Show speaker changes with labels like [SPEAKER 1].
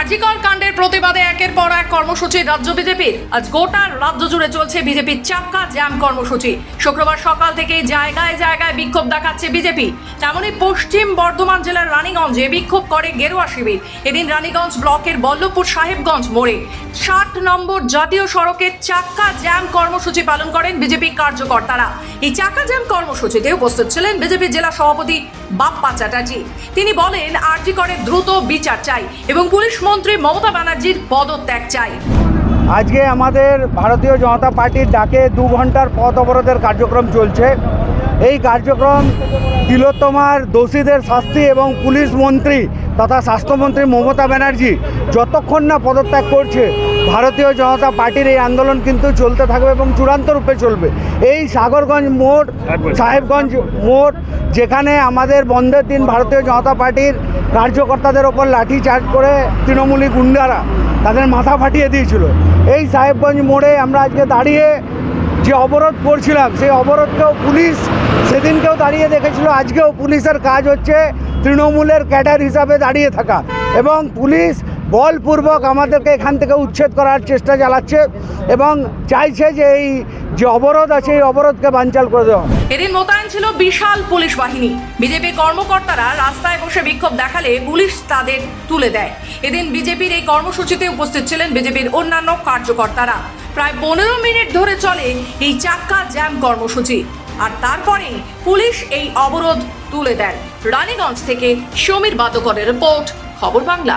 [SPEAKER 1] আরজিকর কাণ্ডের প্রতিবাদে একের পর এক কর্মসূচি রাজ্য বিজেপির। আজ গোটা রাজ্য জুড়ে চলছে বিজেপির চাক্কা জ্যাম কর্মসূচি। শুক্রবার সকাল থেকে জায়গায় জায়গায় বিক্ষোভ দেখাচ্ছে বিজেপি। তেমনই পশ্চিম বর্ধমান জেলার রানীগঞ্জে বিক্ষোভ করে গেরুয়া শিবির। এদিন রানীগঞ্জ ব্লকের বল্লভপুর সাহেবগঞ্জ মোড়ে ষাট নম্বর জাতীয় সড়কে চাক্কা জ্যাম কর্মসূচি পালন করেন বিজেপি কার্যকর্তারা। এই চাক্কা জ্যাম কর্মসূচিতে উপস্থিত ছিলেন বিজেপি জেলা সভাপতি বাপ্পা চ্যাটার্জি। তিনি বলেন, আরজি করে দ্রুত বিচার চাই এবং পুলিশ মন্ত্রী মমতা ব্যানার্জির পদত্যাগ চাই।
[SPEAKER 2] আজকে আমাদের ভারতীয় জনতা পার্টির ডাকে দু ঘণ্টার পথ অবরোধের কার্যক্রম চলছে। এই কার্যক্রম তিলোত্তমার দোষীদের শাস্তি এবং পুলিশ মন্ত্রী তথা স্বাস্থ্যমন্ত্রী মমতা ব্যানার্জি যতক্ষণ না পদত্যাগ করছে ভারতীয় জনতা পার্টির এই আন্দোলন কিন্তু চলতে থাকবে এবং চূড়ান্ত রূপে চলবে। এই সাগরগঞ্জ মোড় সাহেবগঞ্জ মোড় যেখানে আমাদের বন্ধের দিন ভারতীয় জনতা পার্টির কার্যকর্তাদের ওপর লাঠি চার্জ করে তৃণমূলী গুন্ডারা তাদের মাথা ফাটিয়ে দিয়েছিল। এই সাহেবগঞ্জ মোড়ে আমরা আজকে দাঁড়িয়ে যে অবরোধ করছিলাম, সেই অবরোধকেও পুলিশ সেদিনকেও দাঁড়িয়ে দেখেছিল। আজকেও পুলিশের কাজ হচ্ছে তৃণমূলের ক্যাডার হিসাবে দাঁড়িয়ে থাকা এবং পুলিশ বলপূর্বক আমাদেরকে এখান থেকে উচ্ছেদ করার চেষ্টা চালাচ্ছে এবং চাইছে যে এই যে অবরোধ আছে, এই অবরোধকে বানচাল করে দেওয়া
[SPEAKER 1] এদিন মোতায়েন ছিল বিশাল পুলিশ বাহিনী। বিজেপি কর্মকর্তারা রাস্তায় বসে বিক্ষোভ দেখালে পুলিশ তাদের তুলে দেয়। এদিন বিজেপির এই কর্মসূচিতে উপস্থিত ছিলেন বিজেপির অন্যান্য কার্যকর্তারা। প্রায় পনেরো মিনিট ধরে চলে এই চাক্কা জ্যাম কর্মসূচি। আর তারপরেই পুলিশ এই অবরোধ তুলে দেন। রানীগঞ্জ থেকে সমীর বাদকরের রিপোর্ট, খবর বাংলা।